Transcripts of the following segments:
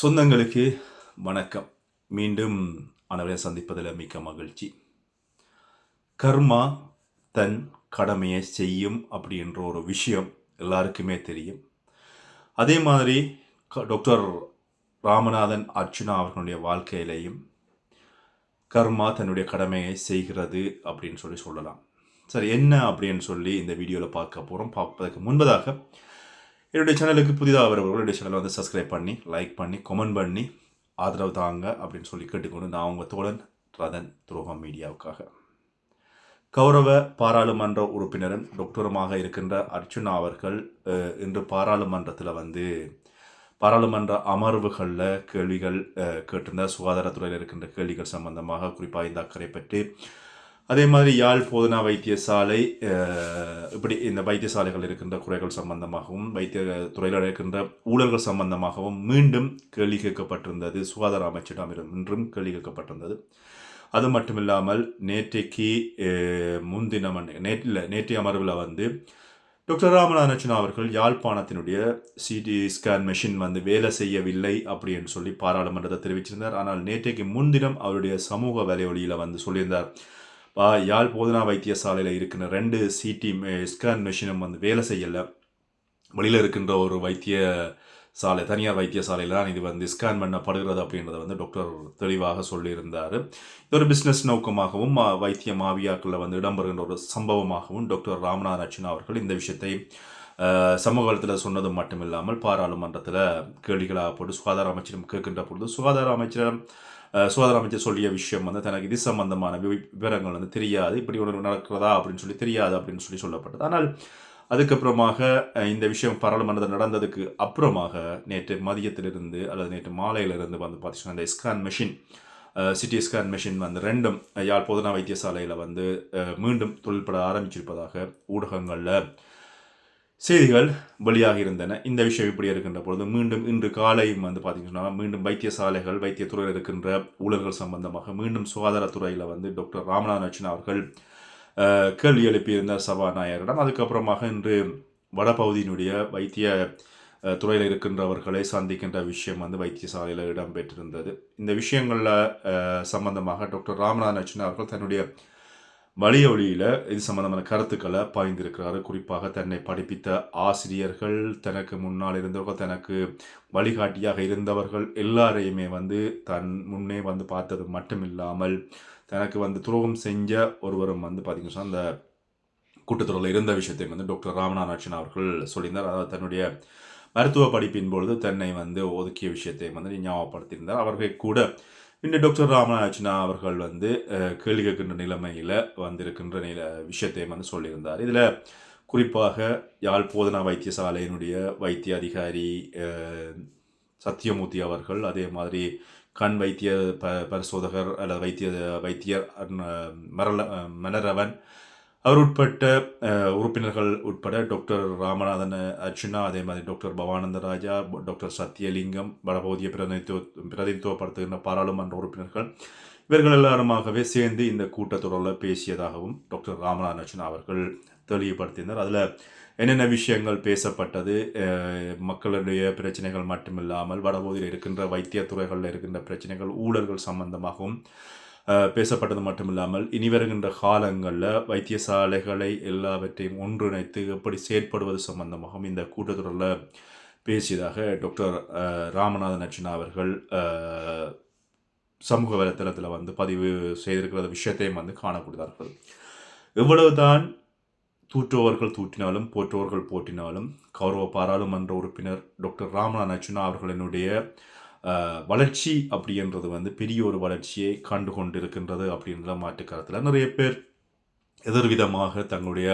சொந்தங்களுக்கு வணக்கம். மீண்டும் அனைவரை சந்திப்பதில் மிக்க மகிழ்ச்சி. கர்மா தன் கடமையை செய்யும் அப்படின்ற ஒரு விஷயம் எல்லாருக்குமே தெரியும். அதே மாதிரி டாக்டர் ராமநாதன் அர்ச்சுனா அவர்களுடைய வாழ்க்கையிலையும் கர்மா தன்னுடைய கடமையை செய்கிறது அப்படின்னு சொல்லி சொல்லலாம். சரி என்ன அப்படின்னு சொல்லி இந்த வீடியோவில் பார்க்க போகிறோம் பார்ப்பதற்கு முன்பதாக என்னுடைய சேனலுக்கு புதிதாக வரவர்கள் என்னுடைய சேனலை வந்து சப்ஸ்கிரைப் பண்ணி லைக் பண்ணி கமெண்ட் பண்ணி ஆதரவு தாங்க அப்படின்னு சொல்லி கேட்டுக்கொண்டு நான் உங்கள் தோழன் ரதன் துரோகம் மீடியாவுக்காக. கௌரவ பாராளுமன்ற உறுப்பினரும் டாக்டருமாக இருக்கின்ற அர்ச்சுனா அவர்கள் இன்று பாராளுமன்றத்தில் வந்து பாராளுமன்ற அமர்வுகளில் கேள்விகள் கேட்டிருந்த சுகாதாரத்துறையில் இருக்கின்ற கேள்விகள் சம்பந்தமாக குறிப்பாக இந்த அக்கறை பற்றி அதே மாதிரி யாழ் போதனா வைத்தியசாலை இப்படி இந்த வைத்தியசாலைகள் இருக்கின்ற குறைகள் சம்பந்தமாகவும் வைத்திய துறையில் இருக்கின்ற ஊழல்கள் சம்பந்தமாகவும் மீண்டும் கேள்வி கேட்கப்பட்டிருந்தது. சுகாதார அமைச்சிடம் இன்றும் கேள்வி கேட்கப்பட்டிருந்தது. அது மட்டுமில்லாமல் நேற்றைக்கு முன்தினம் அன்னை- நேற்றில் நேற்றைய அமர்வில் வந்து டாக்டர் ராமநாதன் அவர்கள் யாழ்ப்பாணத்தினுடைய சிடி ஸ்கேன் மெஷின் வந்து வேலை செய்யவில்லை அப்படின்னு சொல்லி பாராளுமன்றத்தை தெரிவிச்சிருந்தார். ஆனால் நேற்றைக்கு முன்தினம் அவருடைய சமூக வலையொலியில் வந்து சொல்லியிருந்தார். யாழ் போதனா வைத்தியசாலையில் இருக்கின்ற ரெண்டு சிடி ஸ்கேன் மிஷினும் வந்து வேலை செய்யலை. வெளியில் இருக்கின்ற ஒரு வைத்திய சாலை தனியார் வைத்தியசாலையில் தான் இது வந்து ஸ்கேன் பண்ணப்படுகிறது அப்படின்றத வந்து டாக்டர் தெளிவாக சொல்லியிருந்தார். இது ஒரு பிஸ்னஸ் நோக்கமாகவும் மா- வைத்திய மாவியாக்களில் வந்து இடம்பெறுகின்ற ஒரு சம்பவமாகவும் டாக்டர் ராமநாத் அர்ச்சனா அவர்கள் இந்த விஷயத்தை சமூக சமூகத்தில் சொன்னது மட்டும் இல்லாமல் பாராளுமன்றத்தில் கேள்விகளாக போட்டு சுகாதார அமைச்சரும் கேட்கின்ற பொழுது சுகாதார அமைச்சரிடம் சுகாதார அமைச்சர் சொல்லிய விஷயம் வந்து தனக்கு இது சம்பந்தமான வி- விவரங்கள் வந்து தெரியாது. இப்படி ஒன்று நடக்கிறதா அப்படின்னு சொல்லி தெரியாது அப்படின்னு சொல்லி சொல்லப்பட்டது. ஆனால் அதுக்கப்புறமாக இந்த விஷயம் பாராளுமன்றத்தில் நடந்ததுக்கு அப்புறமாக நேற்று மதியத்திலிருந்து அல்லது நேற்று மாலையிலிருந்து வந்து பார்த்திங்கன்னா இந்த scan machine CT scan machine வந்து ரெண்டும் யாழ் போதனா வைத்தியசாலையில் வந்து மீண்டும் தொழில்பட ஆரம்பிச்சிருப்பதாக ஊடகங்களில் செய்திகள் வெளியாக இருந்தன. இந்த விஷயம் இப்படி இருக்கின்ற பொழுது மீண்டும் இன்று காலையும் வந்து பார்த்தீங்கன்னா மீண்டும் வைத்தியசாலைகள் வைத்தியத்துறையில் இருக்கின்ற ஊழல்கள் சம்பந்தமாக மீண்டும் சுகாதாரத்துறையில் வந்து டாக்டர் ராமநாதன் அவர்கள் கேள்வி எழுப்பியிருந்தார் சபாநாயகரிடம் அதுக்கப்புறமாக இன்று வடபகுதியினுடைய வைத்திய துறையில் இருக்கின்றவர்களை சந்திக்கின்ற விஷயம் வந்து வைத்தியசாலையில் இடம்பெற்றிருந்தது. இந்த விஷயங்களில் சம்பந்தமாக டாக்டர் ராமநாதன் அவர்கள் தன்னுடைய வழியொலியில் இது சம்பந்தமான கருத்துக்களை பாய்ந்திருக்கிறாரு. குறிப்பாக தன்னை படிப்பித்த ஆசிரியர்கள் தனக்கு முன்னால் இருந்தவர்கள் தனக்கு வழிகாட்டியாக இருந்தவர்கள் எல்லாரையுமே வந்து தன் முன்னே வந்து பார்த்தது மட்டும் இல்லாமல் தனக்கு வந்து துரோகம் செஞ்ச ஒருவரும் வந்து பார்த்தீங்கன்னா அந்த கூட்டத்தொடரில் இருந்த விஷயத்தையும் வந்து டாக்டர் ராமநாதன் அவர்கள் சொல்லியிருந்தார். அதாவது தன்னுடைய மருத்துவ படிப்பின் பொழுது தன்னை வந்து ஒதுக்கிய விஷயத்தை வந்து ஞாபகப்படுத்தியிருந்தார். அவர்கள் கூட இன்று டாக்டர் ராமநாதனா அவர்கள் வந்து கேள்வி கேட்கின்ற நிலைமையில் வந்திருக்கின்ற நில விஷயத்தையும் வந்து சொல்லியிருந்தார். இதில் குறிப்பாக யாழ் போதனா வைத்தியசாலையினுடைய வைத்திய அதிகாரி சத்தியமூர்த்தி அவர்கள் அதே மாதிரி கண் வைத்திய ப பரிசோதகர் அல்லது வைத்திய வைத்தியர் மரல மலரவன் அவர் உட்பட்ட உறுப்பினர்கள் உட்பட டாக்டர் ராமநாதன் அர்ச்சுனா அதே மாதிரி டாக்டர் பவானந்த ராஜா டாக்டர் சத்யலிங்கம் வடபகுதியை பிரதிநிதித்துவ பிரதிநிதித்துவப்படுத்துகின்ற பாராளுமன்ற உறுப்பினர்கள் இவர்கள் எல்லாருமாகவே சேர்ந்து இந்த கூட்டத்தொடரில் பேசியதாகவும் டாக்டர் ராமநாதன் அர்ச்சுனா அவர்கள் தெளிவுபடுத்தியிருந்தார் அதில் என்னென்ன விஷயங்கள் பேசப்பட்டது மக்களுடைய பிரச்சனைகள் மட்டுமில்லாமல் வடபகுதியில் இருக்கின்ற வைத்திய துறைகளில் இருக்கின்ற பிரச்சனைகள் ஊழல்கள் சம்பந்தமாகவும் பேசப்பட்டது பேசப்பட்டது மட்டுமில்லாமல் இனி வருகின்ற காலங்களில் வைத்தியசாலைகளை எல்லாவற்றையும் ஒன்றிணைத்து எப்படி செயற்படுவது சம்பந்தமாகவும் இந்த கூட்டத்தொடரில் பேசியதாக டாக்டர் ராமநாதன் அர்ச்சனா அவர்கள் சமூக வலைத்தளத்தில் வந்து பதிவு செய்திருக்கிற விஷயத்தையும் வந்து காணக்கூடியதார்கள். எவ்வளவுதான் தூற்றுவர்கள் தூற்றினாலும் போற்றுவர்கள் போற்றினாலும் கௌரவ பாராளுமன்ற உறுப்பினர் டாக்டர் ராமநாதன் அர்ச்சுனா அவர்களினுடைய வளர்ச்சி அப்படின்றது வந்து பெரிய ஒரு வளர்ச்சியை கண்டு கொண்டிருக்கின்றது அப்படின்ற மாற்று கருத்தில் நிறைய பேர் எதிர்விதமாக தங்களுடைய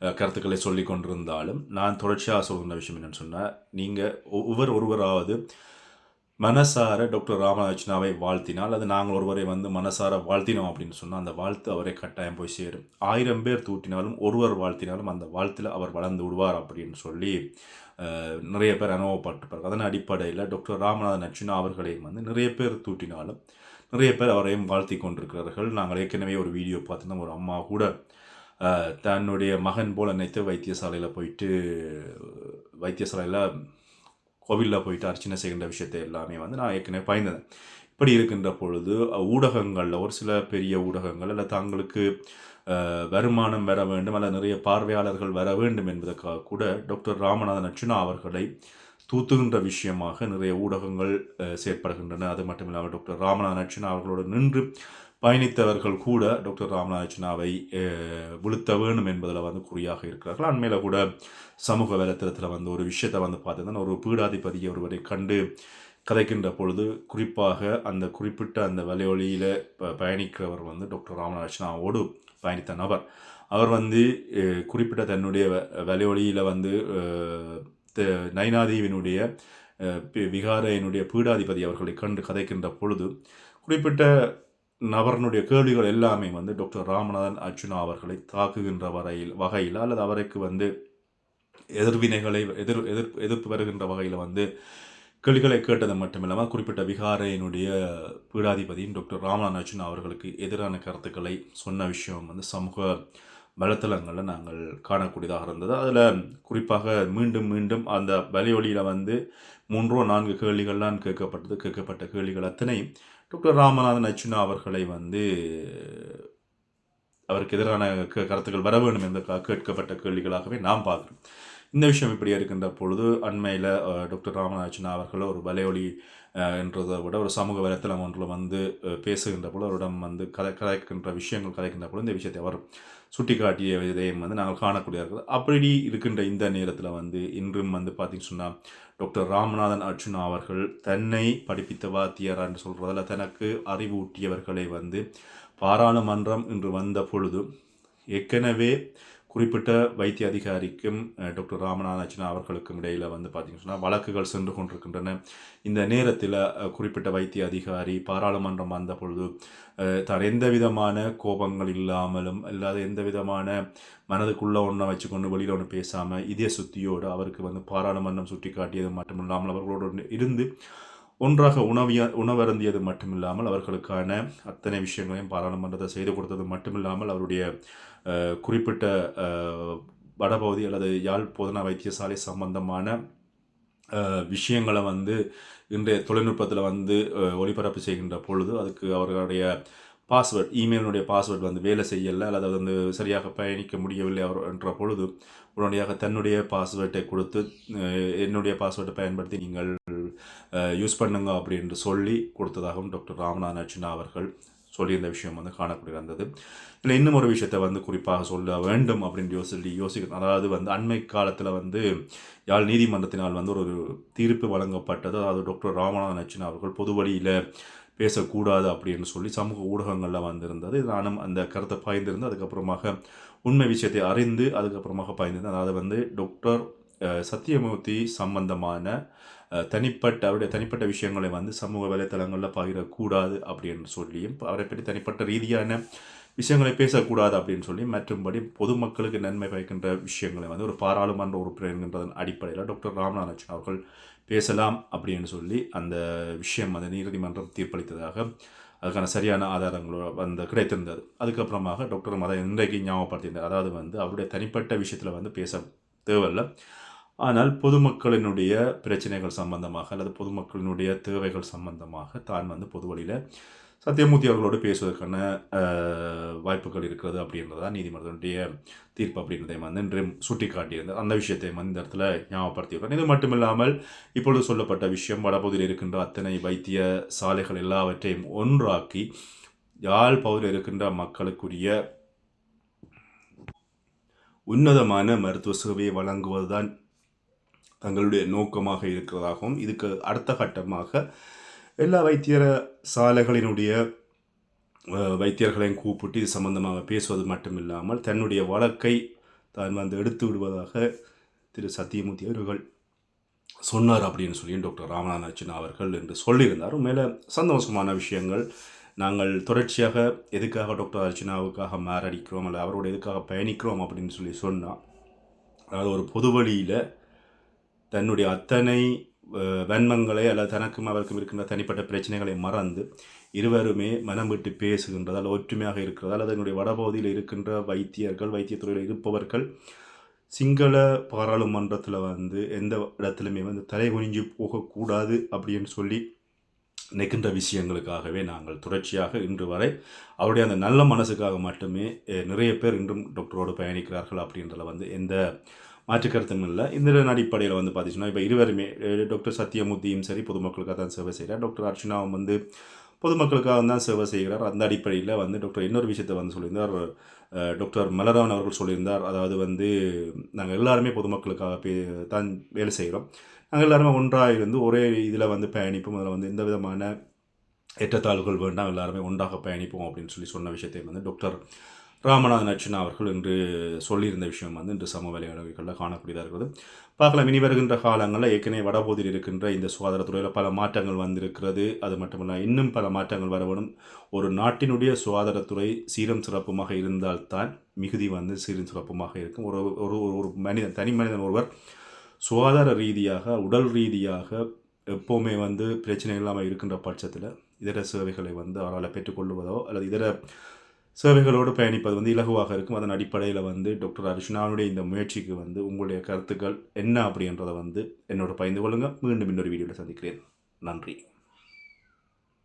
கருத்துக்களை சொல்லி கொண்டிருந்தாலும் நான் தொடர்ச்சியாக சொல்கிற விஷயம் என்னென்னு சொன்னால் நீங்கள் ஒவ்வொரு ஒருவராவது மனசார டாக்டர் ராமநாதனாவை வாழ்த்தினால் அது நாங்கள் ஒருவரை வந்து மனசார வாழ்த்தினோம் அப்படின்னு சொன்னால் அந்த வாழ்த்து அவரை கட்டாயம் போய் சேரும். ஆயிரம் பேர் தூட்டினாலும் ஒருவர் வாழ்த்தினாலும் அந்த வாழ்த்தில் அவர் வளர்ந்து விடுவார் அப்படின்னு சொல்லி நிறைய பேர் அனுபவப்பட்டுப்பார் அதன் அடிப்படையில் டாக்டர் ராமநாதன் அர்ச்சுனா அவர்களையும் வந்து நிறைய பேர் தூட்டினாலும் நிறைய பேர் அவரையும் வாழ்த்தி கொண்டிருக்கிறார்கள். நாங்கள் ஏற்கனவே ஒரு வீடியோ பார்த்துருந்தோம். ஒரு அம்மா கூட தன்னுடைய மகன் போல் நினைத்து வைத்தியசாலையில் போயிட்டு வைத்தியசாலையில் கோவிலில் போயிட்டு அர்ச்சனை செய்கின்ற விஷயத்தை எல்லாமே வந்து நான் ஏற்கனவே பயந்தேன் இப்படி இருக்கின்ற பொழுது ஊடகங்களில் ஒரு சில பெரிய ஊடகங்கள் அல்ல தங்களுக்கு வருமானம் வர வேண்டும் அல்ல நிறைய பார்வையாளர்கள் வர வேண்டும் என்பதற்காக கூட டாக்டர் ராமநாதன் அர்ச்சுனா அவர்களை தூத்துகின்ற விஷயமாக நிறைய ஊடகங்கள் செயற்படுகின்றன. அது மட்டும் இல்லாமல் டாக்டர் ராமநாதன் அர்ச்சுனா அவர்களோடு நின்று பயணித்தவர்கள் கூட டாக்டர் ராமநாதன் விழுத்த வேணும் என்பதில் வந்து குறியாக இருக்கிறார்கள். அண்மையில் கூட சமூக வலைத்தளத்தில் வந்து ஒரு விஷயத்தை வந்து பார்த்தீங்கன்னா ஒரு பீடாதிபதியை ஒருவரை கண்டு கதைக்கின்ற பொழுது குறிப்பாக அந்த குறிப்பிட்ட அந்த வலையொலியில் ப பயணிக்கிறவர் வந்து டாக்டர் ராமநாதனாவோடு பயணித்த நபர். அவர் வந்து குறிப்பிட்ட தன்னுடைய வலையொலியில் வந்து அஹ், த- நைனாதேவியினுடைய விகாரையினுடைய பீடாதிபதி அவர்களை கண்டு கதைக்கின்ற பொழுது குறிப்பிட்ட நபரனுடைய கேள்விகள் எல்லாமே வந்து டாக்டர் ராமநாதன் அர்ஜுனா அவர்களை தாக்குகின்ற வரையில் வகையில் அல்லது அவருக்கு வந்து எதிர்வினைகளை எதிர் எதிர்ப்பு எதிர்ப்பு வருகின்ற வகையில் வந்து கேள்விகளை கேட்டது மட்டுமில்லாமல் குறிப்பிட்ட விகாரையினுடைய பீடாதிபதியும் டாக்டர் ராமநாதன் அர்ச்சுனா அவர்களுக்கு எதிரான கருத்துக்களை சொன்ன விஷயம் வந்து சமூக வலைத்தளங்களில் நாங்கள் காணக்கூடியதாக இருந்தது. அதில் குறிப்பாக மீண்டும் மீண்டும் அந்த வலையொலியில் வந்து மூன்றோ நான்கு கேள்விகள்லாம் கேட்கப்பட்டது. கேட்கப்பட்ட கேள்விகள் அத்தனை டாக்டர் ராமநாதன் அச்சுனா அவர்களை வந்து அவருக்கு எதிரான க- கருத்துக்கள் வர வேண்டும் என்பதற்காக கேட்கப்பட்ட கேள்விகளாகவே நாம் பார்க்குறோம். இந்த விஷயம் இப்படி இருக்கின்ற பொழுது அண்மையில் டாக்டர் ராமநாதன் அவர்கள் ஒரு வலையொலி என்றதை விட ஒரு சமூக வலைத்தளம் ஒன்றில் வந்து பேசுகின்ற பொழுது அவரிடம் வந்து கதை கதைக்கின்ற விஷயங்கள் கதைக்கின்ற பொழுது இந்த விஷயத்தை அவர் சுட்டிக்காட்டிய விதயம் வந்து நாங்கள் காணக்கூடிய இருக்குது. அப்படி இருக்கின்ற இந்த நேரத்தில் வந்து இன்றும் வந்து பார்த்தீங்கன்னு சொன்னால் டாக்டர் ராமநாதன் அர்ஜுன் அவர்கள் தன்னை படிப்பித்த வாத்தியார் என்று சொல்கிறதில் தனக்கு அறிவூட்டியவர்களை வந்து பாராளுமன்றம் இன்று வந்த பொழுது ஏற்கனவே குறிப்பிட்ட வைத்திய அதிகாரிக்கும் டாக்டர் ராமநாதன் அவர்களுக்கும் இடையில் வந்து பார்த்திங்கன்னு சொன்னால் வழக்குகள் சென்று கொண்டிருக்கின்றன. இந்த நேரத்தில் குறிப்பிட்ட வைத்திய அதிகாரி பாராளுமன்றம் வந்த பொழுது தான் எந்த விதமான கோபங்கள் இல்லாமலும் இல்லாத எந்த விதமான மனதுக்குள்ளே ஒன்றை வச்சுக்கொண்டு வெளியில் ஒன்று பேசாமல் இதய சுத்தியோடு அவருக்கு வந்து பாராளுமன்றம் சுட்டி காட்டியது மட்டும் இல்லாமல் அவர்களோடு இருந்து ஒன்றாக உணவிய உணவருந்தியது மட்டுமில்லாமல் அவர்களுக்கான அத்தனை விஷயங்களையும் பாராளுமன்றத்தை செய்து கொடுத்தது மட்டுமில்லாமல் அவருடைய குறிப்பிட்ட வடபகுதி அல்லது யாழ் போதனா வைத்தியசாலை சம்பந்தமான விஷயங்களை வந்து இன்றைய தொழில்நுட்பத்தில் வந்து ஒளிபரப்பு செய்கின்ற பொழுது அதுக்கு அவர்களுடைய பாஸ்வேர்ட் இமெயிலுடைய பாஸ்வேர்ட் வந்து வேலை செய்யலை அல்லது அது வந்து சரியாக பயணிக்க முடியவில்லை அவர் என்ற பொழுது உடனடியாக தன்னுடைய பாஸ்வேர்டை கொடுத்து என்னுடைய பாஸ்வேர்டை பயன்படுத்தி நீங்கள் யூஸ் பண்ணுங்க அப்படின்னு சொல்லி கொடுத்ததாகவும் டாக்டர் ராமநாதன் அர்ச்சுனா அவர்கள் சொல்லியிருந்த விஷயம் வந்து காணக்கூடிய இருந்தது இதில் இன்னும் ஒரு விஷயத்தை வந்து குறிப்பாக சொல்ல வேண்டும் அப்படின்னு யோசி யோசிக்கணும் அதாவது வந்து அண்மை காலத்தில் வந்து யாழ் நீதிமன்றத்தினால் வந்து ஒரு தீர்ப்பு வழங்கப்பட்டது. அதாவது டாக்டர் ராமநாதன் அர்ச்சுனா அவர்கள் பொது வழியில் பேசக்கூடாது அப்படின்னு சொல்லி சமூக ஊடகங்களில் வந்திருந்தது. நானும் அந்த கருத்தை பாய்ந்திருந்து அதுக்கப்புறமாக உண்மை விஷயத்தை அறிந்து அதுக்கப்புறமாக பாய்ந்திருந்தேன். அதாவது வந்து டாக்டர் சத்தியமூர்த்தி சம்பந்தமான தனிப்பட்ட அவருடைய தனிப்பட்ட விஷயங்களை வந்து சமூக வலைத்தளங்களில் பகிரக்கூடாது அப்படின்னு சொல்லியும் அவரை பற்றி தனிப்பட்ட ரீதியான விஷயங்களை பேசக்கூடாது அப்படின்னு சொல்லி மற்றும்படி பொதுமக்களுக்கு நன்மை பயக்கின்ற விஷயங்களை வந்து ஒரு பாராளுமன்ற உறுப்பினர் என்கின்றதன் அடிப்படையில் டாக்டர் ராமநாதன் அவர்கள் பேசலாம் அப்படின்னு சொல்லி அந்த விஷயம் அந்த நீதிமன்றம் தீர்ப்பளித்ததாக அதுக்கான சரியான ஆதாரங்களோ வந்து கிடைத்திருந்தது. அதுக்கப்புறமாக டாக்டர் மத இன்றைக்கு ஞாபகப்படுத்தியிருந்தார். அதாவது வந்து அவருடைய தனிப்பட்ட விஷயத்தில் வந்து பேச தேவையில்லை. ஆனால் பொதுமக்களினுடைய பிரச்சனைகள் சம்பந்தமாக அல்லது பொதுமக்களினுடைய தேவைகள் சம்பந்தமாக தான் வந்து பொது வழியில் சத்தியமூர்த்தி அவர்களோடு பேசுவதற்கான வாய்ப்புகள் இருக்கிறது அப்படின்றதா நீதிமன்றத்தினுடைய தீர்ப்பு அப்படின்றதையும் வந்து இன்று சுட்டிக்காட்டியிருந்தார் அந்த விஷயத்தை வந்து இந்த இடத்துல ஞாபகப்படுத்தியுள்ளேன் இது மட்டுமில்லாமல் இப்பொழுது சொல்லப்பட்ட விஷயம் வடபகுதியில் இருக்கின்ற அத்தனை வைத்திய சாலைகள் எல்லாவற்றையும் ஒன்றாக்கி யாழ் பகுதியில் இருக்கின்ற மக்களுக்குரிய உன்னதமான மருத்துவ சேவையை வழங்குவதுதான் தங்களுடைய நோக்கமாக இருக்கிறதாகவும் இதுக்கு அடுத்த கட்டமாக எல்லா வைத்தியர சாலைகளினுடைய வைத்தியர்களையும் கூப்பிட்டு இது சம்பந்தமாக பேசுவது மட்டுமில்லாமல் தன்னுடைய வழக்கை தான் வந்து எடுத்து விடுவதாக திரு சத்தியமூர்த்தி அவர்கள் சொன்னார் அப்படின்னு சொல்லி டாக்டர் ராமநாதன் அர்ச்சனா அவர்கள் என்று சொல்லியிருந்தார். மேலே சந்தோஷமான விஷயங்கள். நாங்கள் தொடர்ச்சியாக எதுக்காக டாக்டர் அர்ச்சனாவுக்காக மாரடிக்கிறோம் அல்லது அவரோட எதுக்காக பயணிக்கிறோம் அப்படின்னு சொல்லி சொன்னால் அதாவது ஒரு பொது வழியில் தன்னுடைய அத்தனை வன்மங்களை அல்லது தனக்கும் அவருக்கும் இருக்கின்ற தனிப்பட்ட பிரச்சனைகளை மறந்து இருவருமே மனம் விட்டு பேசுகின்றதால் ஒற்றுமையாக இருக்கிறதால் அல்லது என்னுடைய வடபகுதியில் இருக்கின்ற வைத்தியர்கள் வைத்தியத்துறையில் இருப்பவர்கள் சிங்கள பாராளுமன்றத்தில் வந்து எந்த இடத்துலையுமே வந்து தலை குனிஞ்சு போகக்கூடாது அப்படின்னு சொல்லி நிற்கின்ற விஷயங்களுக்காகவே நாங்கள் தொடர்ச்சியாக இன்று வரை அவருடைய அந்த நல்ல மனசுக்காக மட்டுமே நிறைய பேர் இன்றும் டாக்டரோடு பயணிக்கிறார்கள் அப்படின்றதுல வந்து எந்த மாற்றுக்கருத்தும் இல்லை. இந்த அடிப்படையில் வந்து பார்த்தீங்கன்னா இப்போ இருவருமே டாக்டர் சத்யமூர்த்தியும் சரி பொதுமக்களுக்காக தான் சேவை செய்கிறார் டாக்டர் அர்ச்சனாவும் வந்து பொதுமக்களுக்காக தான் சேவை செய்கிறார். அந்த அடிப்படையில் வந்து டாக்டர் இன்னொரு விஷயத்தை வந்து சொல்லியிருந்தார். டாக்டர் மலராவன் அவர்கள் சொல்லியிருந்தார். அதாவது வந்து நாங்கள் எல்லாருமே பொதுமக்களுக்காக பே தான் வேலை செய்கிறோம் நாங்கள் எல்லாருமே ஒன்றாக இருந்து ஒரே இதில் வந்து பயணிப்போம். அதில் வந்து எந்த விதமான ஏற்றத்தாழ்வுகள் வேண்டாம். எல்லாருமே ஒன்றாக பயணிப்போம் அப்படின்னு சொல்லி சொன்ன விஷயத்தை வந்து டாக்டர் ராமநாதன் அர்ச்சனா அவர்கள் இன்று சொல்லியிருந்த விஷயம் வந்து இன்று சம வலையளவுகளில் காணக்கூடியதாக இருக்கிறது பார்க்கலாம் இனி வருகின்ற காலங்களில் ஏற்கனவே வடபகுதியில் இருக்கின்ற இந்த சுகாதாரத்துறையில் பல மாற்றங்கள் வந்திருக்கிறது. அது மட்டுமல்ல இன்னும் பல மாற்றங்கள் வர வேணும் ஒரு நாட்டினுடைய சுகாதாரத்துறை சீரம் சிறப்புமாக இருந்தால்தான் மிகுதி வந்து சீரும் சிறப்புமாக இருக்கும். ஒரு ஒரு ஒரு- ஒரு மனிதன் தனி மனிதன் ஒருவர் சுகாதார ரீதியாக உடல் ரீதியாக எப்போவுமே வந்து பிரச்சனை இல்லாமல் இருக்கின்ற பட்சத்தில் இதர சேவைகளை வந்து அவரால் பெற்றுக்கொள்வதோ அல்லது இதர சேவைகளோடு பயணிப்பது வந்து இலகுவாக இருக்கும். அதன் அடிப்படையில் வந்து டாக்டர் அர்ஷனாவுடைய இந்த முயற்சிக்கு வந்து உங்களுடைய கருத்துக்கள் என்ன அப்படின்றத வந்து என்னோட பகிர்ந்து கொள்ளுங்கள் மீண்டும் இன்னொரு வீடியோவில் சந்திக்கிறேன். நன்றி.